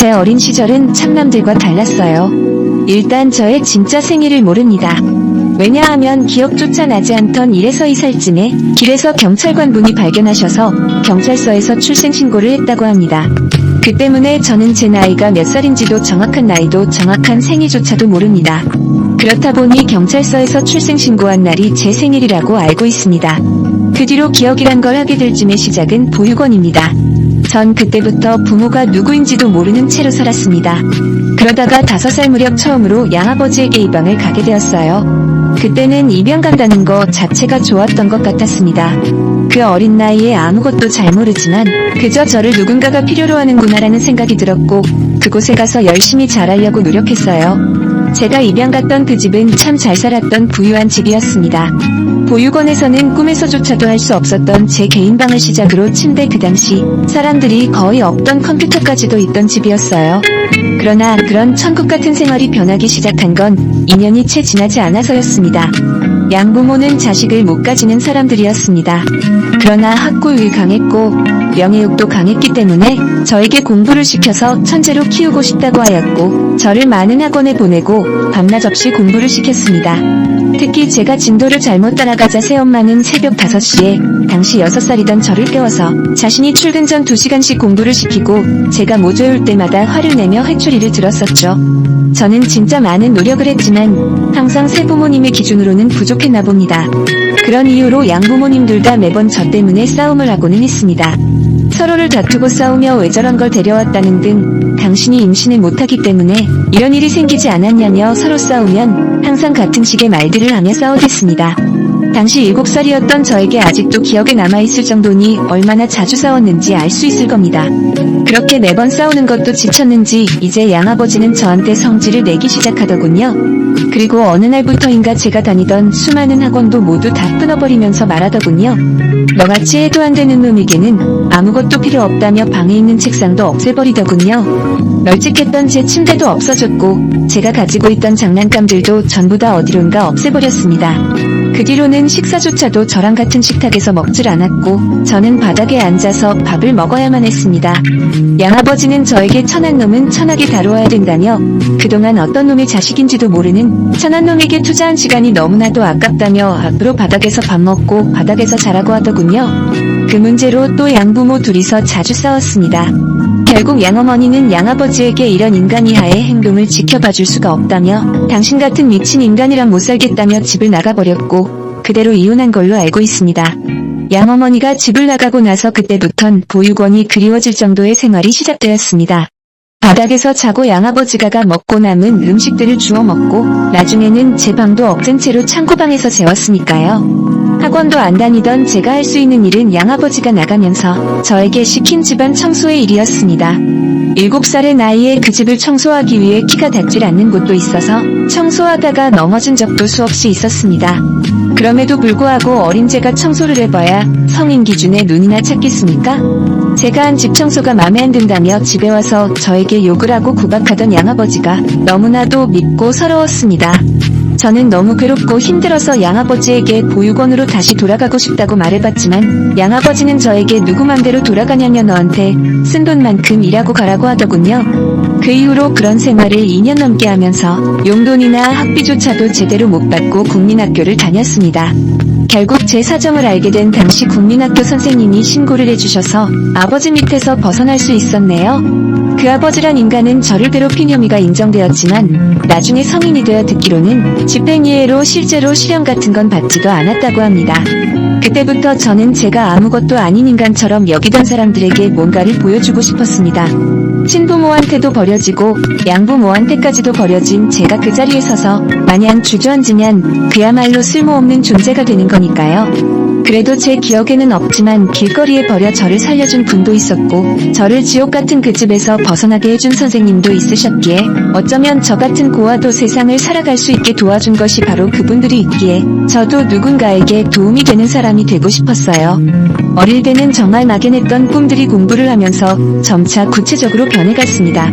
제 어린 시절은 참남들과 달랐어요. 일단 저의 진짜 생일을 모릅니다. 왜냐하면 기억조차 나지 않던 1에서 2살 쯤에 길에서 경찰관 분이 발견하셔서 경찰서에서 출생신고를 했다고 합니다. 그 때문에 저는 제 나이가 몇 살인지도 정확한 나이도 정확한 생일조차도 모릅니다. 그렇다 보니 경찰서에서 출생신고한 날이 제 생일이라고 알고 있습니다. 그 뒤로 기억이란 걸 하게 될 쯤의 시작은 보육원입니다. 전 그때부터 부모가 누구인지도 모르는 채로 살았습니다. 그러다가 다섯 살 무렵 처음으로 양아버지에게 입양을 가게 되었어요. 그때는 입양 간다는 거 자체가 좋았던 것 같았습니다. 그 어린 나이에 아무것도 잘 모르지만 그저 저를 누군가가 필요로 하는구나라는 생각이 들었고 그곳에 가서 열심히 잘하려고 노력했어요. 제가 입양 갔던 그 집은 참 잘 살았던 부유한 집이었습니다. 보육원에서는 꿈에서조차도 할 수 없었던 제 개인 방을 시작으로 침대 그 당시 사람들이 거의 없던 컴퓨터까지도 있던 집이었어요. 그러나 그런 천국 같은 생활이 변하기 시작한 건 2년이 채 지나지 않아서였습니다. 양부모는 자식을 못 가지는 사람들이었습니다. 그러나 학구욕이 강했고 명예욕도 강했기 때문에 저에게 공부를 시켜서 천재로 키우고 싶다고 하였고 저를 많은 학원에 보내고 밤낮 없이 공부를 시켰습니다. 특히 제가 진도를 잘못 따라가자 새엄마는 새벽 5시에 당시 6살이던 저를 깨워서 자신이 출근 전 2시간씩 공부를 시키고 제가 모조올 때마다 화를 내며 회초리를 들었었죠. 저는 진짜 많은 노력을 했지만 항상 새 부모님의 기준으로는 부족했나 봅니다. 그런 이유로 양부모님들 다 매번 저 때문에 싸움을 하고는 있습니다. 서로를 다투고 싸우며 왜 저런 걸 데려왔다는 등 당신이 임신을 못하기 때문에 이런 일이 생기지 않았냐며 서로 싸우면 항상 같은 식의 말들을 하며 싸우겠습니다. 당시 7살이었던 저에게 아직도 기억에 남아있을 정도니 얼마나 자주 싸웠는지 알 수 있을 겁니다. 그렇게 매번 싸우는 것도 지쳤는지 이제 양아버지는 저한테 성질을 내기 시작하더군요. 그리고 어느 날부터인가 제가 다니던 수많은 학원도 모두 다 끊어버리면서 말하더군요. 너같이 해도 안 되는 놈에게는 아무것도 필요 없다며 방에 있는 책상도 없애버리더군요. 널찍했던 제 침대도 없어졌고 제가 가지고 있던 장난감들도 전부 다 어디론가 없애버렸습니다. 그 뒤로는 식사조차도 저랑 같은 식탁에서 먹질 않았고 저는 바닥에 앉아서 밥을 먹어야만 했습니다. 양아버지는 저에게 천한 놈은 천하게 다루어야 된다며 그동안 어떤 놈의 자식인지도 모르는 천한 놈에게 투자한 시간이 너무나도 아깝다며 앞으로 바닥에서 밥 먹고 바닥에서 자라고 하더군요. 그 문제로 또 양부모 둘이서 자주 싸웠습니다. 결국 양어머니는 양아버지에게 이런 인간 이하의 행동을 지켜봐 줄 수가 없다며 당신 같은 미친 인간이랑 못 살겠다며 집을 나가버렸고 그대로 이혼한 걸로 알고 있습니다. 양어머니가 집을 나가고 나서 그때부턴 보육원이 그리워질 정도의 생활이 시작되었습니다. 바닥에서 자고 양아버지가 먹고 남은 음식들을 주워 먹고 나중에는 제 방도 없앤 채로 창고방에서 재웠으니까요. 학원도 안 다니던 제가 할 수 있는 일은 양아버지가 나가면서 저에게 시킨 집안 청소의 일이었습니다. 7살의 나이에 그 집을 청소하기 위해 키가 닿질 않는 곳도 있어서 청소하다가 넘어진 적도 수없이 있었습니다. 그럼에도 불구하고 어린 제가 청소를 해봐야 성인 기준에 눈이나 찾겠습니까? 제가 한 집 청소가 마음에 안 든다며 집에 와서 저에게 욕을 하고 구박하던 양아버지가 너무나도 밉고 서러웠습니다. 저는 너무 괴롭고 힘들어서 양아버지에게 보육원으로 다시 돌아가고 싶다고 말해봤지만 양아버지는 저에게 누구 맘대로 돌아가냐며 너한테 쓴 돈만큼 일하고 가라고 하더군요. 그 이후로 그런 생활을 2년 넘게 하면서 용돈이나 학비조차도 제대로 못 받고 국민학교를 다녔습니다. 결국 제 사정을 알게 된 당시 국민학교 선생님이 신고를 해주셔서 아버지 밑에서 벗어날 수 있었네요. 그 아버지란 인간은 저를 괴롭힌 혐의가 인정되었지만 나중에 성인이 되어 듣기로는 집행유예로 실제로 실형 같은 건 받지도 않았다고 합니다. 그때부터 저는 제가 아무것도 아닌 인간처럼 여기던 사람들에게 뭔가를 보여주고 싶었습니다. 친부모한테도 버려지고 양부모한테까지도 버려진 제가 그 자리에 서서 마냥 주저앉으면 그야말로 쓸모없는 존재가 되는 거니까요. 그래도 제 기억에는 없지만 길거리에 버려 저를 살려준 분도 있었고 저를 지옥 같은 그 집에서 벗어나게 해준 선생님도 있으셨기에 어쩌면 저 같은 고아도 세상을 살아갈 수 있게 도와준 것이 바로 그분들이 있기에 저도 누군가에게 도움이 되는 사람이 되고 싶었어요. 어릴 때는 정말 막연했던 꿈들이 공부를 하면서 점차 구체적으로 변해갔습니다.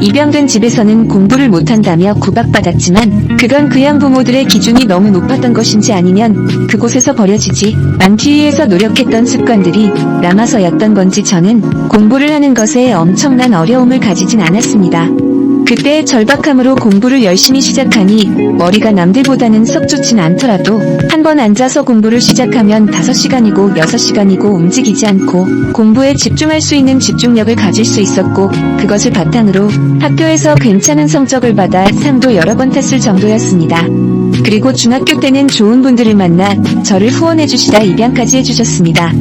입양된 집에서는 공부를 못한다며 구박받았지만 그건 그 양 부모들의 기준이 너무 높았던 것인지 아니면 그곳에서 버려지지 위해서 노력했던 습관들이 남아서였던 건지 저는 공부를 하는 것에 엄청난 어려움을 가지진 않았습니다. 그때의 절박함으로 공부를 열심히 시작하니 머리가 남들보다는 썩 좋진 않더라도 한 번 앉아서 공부를 시작하면 5시간이고 6시간이고 움직이지 않고 공부에 집중할 수 있는 집중력을 가질 수 있었고 그것을 바탕으로 학교에서 괜찮은 성적을 받아 상도 여러 번 탔을 정도였습니다. 그리고 중학교 때는 좋은 분들을 만나 저를 후원해 주시다 입양까지 해주셨습니다.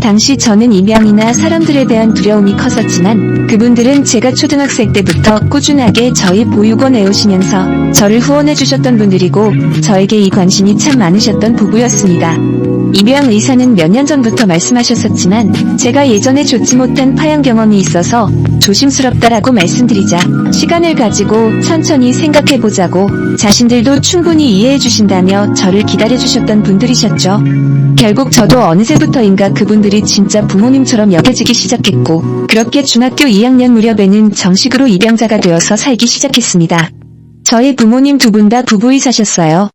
당시 저는 입양이나 사람들에 대한 두려움이 컸었지만 그분들은 제가 초등학생 때부터 꾸준하게 저희 보육원에 오시면서 저를 후원해 주셨던 분들이고 저에게 이 관심이 참 많으셨던 부부였습니다. 입양 의사는 몇 년 전부터 말씀하셨었지만 제가 예전에 좋지 못한 파양 경험이 있어서 조심스럽다라고 말씀드리자 시간을 가지고 천천히 생각해보자고 자신들도 충분히 이해해 주신다며 저를 기다려 주셨던 분들이셨죠. 결국 저도 어느새부터인가 그분들이 진짜 부모님처럼 여겨지기 시작했고 그렇게 중학교 2학년 무렵에는 정식으로 입양자가 되어서 살기 시작했습니다. 저희 부모님 두 분 다 부부이사셨어요.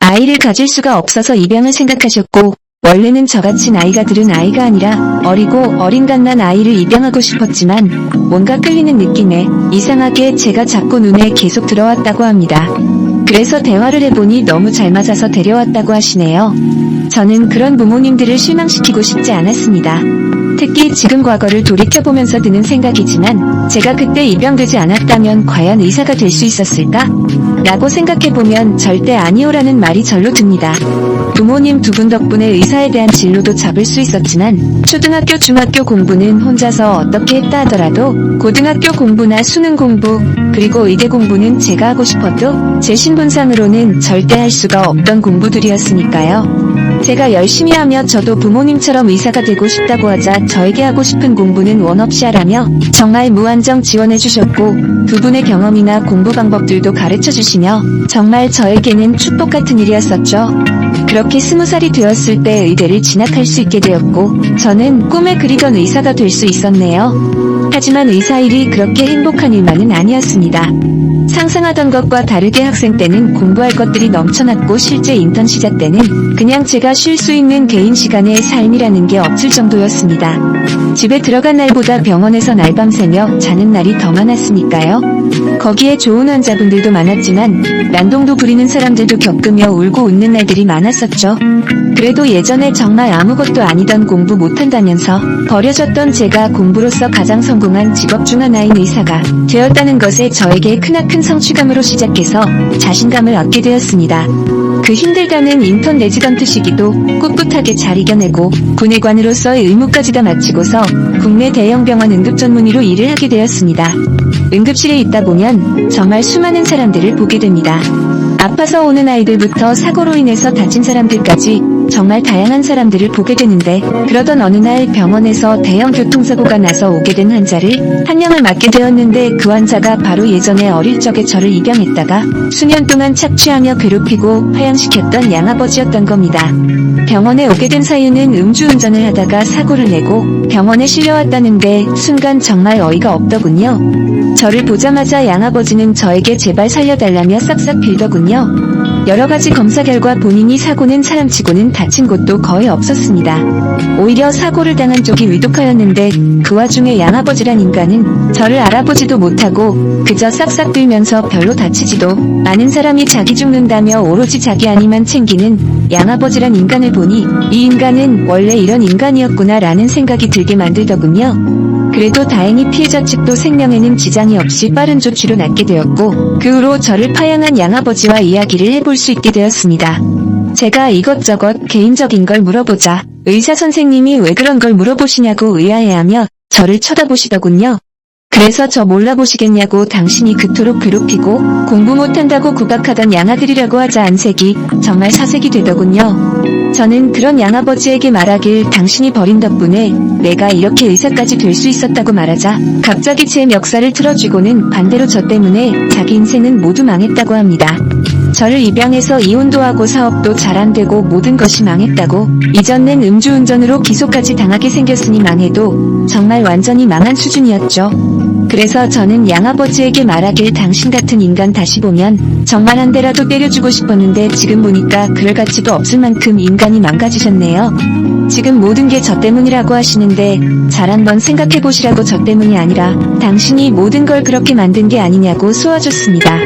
아이를 가질 수가 없어서 입양을 생각하셨고 원래는 저같이 나이가 들은 아이가 아니라 어리고 어린갓난 아이를 입양하고 싶었지만 뭔가 끌리는 느낌에 이상하게 제가 자꾸 눈에 계속 들어왔다고 합니다. 그래서 대화를 해보니 너무 잘 맞아서 데려왔다고 하시네요. 저는 그런 부모님들을 실망시키고 싶지 않았습니다. 특히 지금 과거를 돌이켜보면서 드는 생각이지만 제가 그때 입양되지 않았다면 과연 의사가 될 수 있었을까? 라고 생각해보면 절대 아니오라는 말이 절로 듭니다. 부모님 두 분 덕분에 의사에 대한 진로도 잡을 수 있었지만 초등학교 중학교 공부는 혼자서 어떻게 했다 하더라도 고등학교 공부나 수능 공부 그리고 의대 공부는 제가 하고 싶어도 제 신분상으로는 절대 할 수가 없던 공부들이었으니까요. 제가 열심히 하며 저도 부모님처럼 의사가 되고 싶다고 하자 저에게 하고 싶은 공부는 원 없이 하라며 정말 무한정 지원해 주셨고 두 분의 경험이나 공부 방법들도 가르쳐 주시며 정말 저에게는 축복 같은 일이었었죠. 그렇게 스무 살이 되었을 때 의대를 진학할 수 있게 되었고 저는 꿈에 그리던 의사가 될 수 있었네요. 하지만 의사 일이 그렇게 행복한 일만은 아니었습니다. 상상하던 것과 다르게 학생 때는 공부할 것들이 넘쳐났고 실제 인턴 시작 때는 그냥 제가 쉴 수 있는 개인 시간의 삶이라는 게 없을 정도였습니다. 집에 들어간 날보다 병원에서 날 밤 새며 자는 날이 더 많았으니까요. 거기에 좋은 환자분들도 많았지만 난동도 부리는 사람들도 겪으며 울고 웃는 날들이 많았었죠. 그래도 예전에 정말 아무것도 아니던 공부 못한다면서 버려졌던 제가 공부로서 가장 성 공한 직업 중 하나인 의사가 되었다는 것에 저에게 크나큰 성취감으로 시작해서 자신감을 얻게 되었습니다. 그 힘들다는 인턴 레지던트 시기도 꿋꿋하게 잘 이겨내고 군의관으로서의 의무까지 다 마치고서 국내 대형 병원 응급 전문의로 일을 하게 되었습니다. 응급실에 있다 보면 정말 수많은 사람들을 보게 됩니다. 아파서 오는 아이들부터 사고로 인해서 다친 사람들까지 정말 다양한 사람들을 보게 되는데 그러던 어느 날 병원에서 대형 교통사고가 나서 오게 된 환자를 한 명을 맡게 되었는데 그 환자가 바로 예전에 어릴 적에 저를 입양했다가 수년 동안 착취하며 괴롭히고 파양시켰던 양아버지였던 겁니다. 병원에 오게 된 사유는 음주운전을 하다가 사고를 내고 병원에 실려왔다는데 순간 정말 어이가 없더군요. 저를 보자마자 양아버지는 저에게 제발 살려달라며 싹싹 빌더군요. 여러 가지 검사 결과 본인이 사고는 사람치고는 다친 곳도 거의 없었습니다. 오히려 사고를 당한 쪽이 위독하였는데 그 와중에 양아버지란 인간은 저를 알아보지도 못하고 그저 싹싹 빌면서 별로 다치지도 많은 사람이 자기 죽는다며 오로지 자기 아니만 챙기는 양아버지란 인간을 보니 이 인간은 원래 이런 인간이었구나 라는 생각이 들게 만들더군요. 그래도 다행히 피해자 측도 생명에는 지장이 없이 빠른 조치로 낫게 되었고 그 후로 저를 파양한 양아버지와 이야기를 해볼 수 있게 되었습니다. 제가 이것저것 개인적인 걸 물어보자 의사 선생님이 왜 그런 걸 물어보시냐고 의아해하며 저를 쳐다보시더군요. 그래서 저 몰라보시겠냐고 당신이 그토록 괴롭히고 공부 못한다고 구박하던 양아들이라고 하자 안색이 정말 사색이 되더군요. 저는 그런 양아버지에게 말하길 당신이 버린 덕분에 내가 이렇게 의사까지 될 수 있었다고 말하자 갑자기 제 멱살을 틀어쥐고는 반대로 저 때문에 자기 인생은 모두 망했다고 합니다. 저를 입양해서 이혼도 하고 사업도 잘 안되고 모든 것이 망했다고 이전 낸 음주운전으로 기소까지 당하게 생겼으니 망해도 정말 완전히 망한 수준이었죠. 그래서 저는 양아버지에게 말하길 당신 같은 인간 다시 보면 정말 한 대라도 때려주고 싶었는데 지금 보니까 그럴 가치도 없을 만큼 인간이 망가지셨네요. 지금 모든 게 저 때문이라고 하시는데 잘 한번 생각해 보시라고 저 때문이 아니라 당신이 모든 걸 그렇게 만든 게 아니냐고 쏘아줬습니다.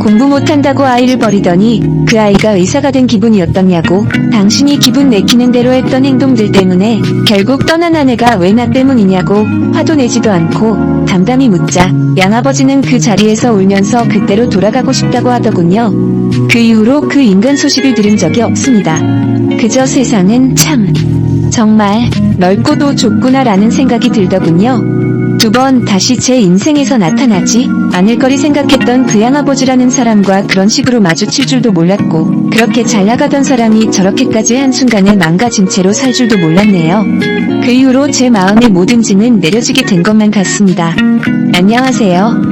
공부 못한다고 아이를 버리더니 그 아이가 의사가 된 기분이었더냐고 당신이 기분 내키는 대로 했던 행동들 때문에 결국 떠난 아내가 왜 나 때문이냐고 화도 내지도 않고 담담히 묻자 양아버지는 그 자리에서 울면서 그때로 돌아가고 싶다고 하더군요. 그 이후로 그 인간 소식을 들은 적이 없습니다. 그저 세상은 참 정말 넓고도 좁구나라는 생각이 들더군요. 두 번 다시 제 인생에서 나타나지 않을 거리 생각했던 그 양아버지라는 사람과 그런 식으로 마주칠 줄도 몰랐고 그렇게 잘 나가던 사람이 저렇게까지 한순간에 망가진 채로 살 줄도 몰랐네요. 그 이후로 제 마음의 모든 짐은 내려지게 된 것만 같습니다. 안녕하세요.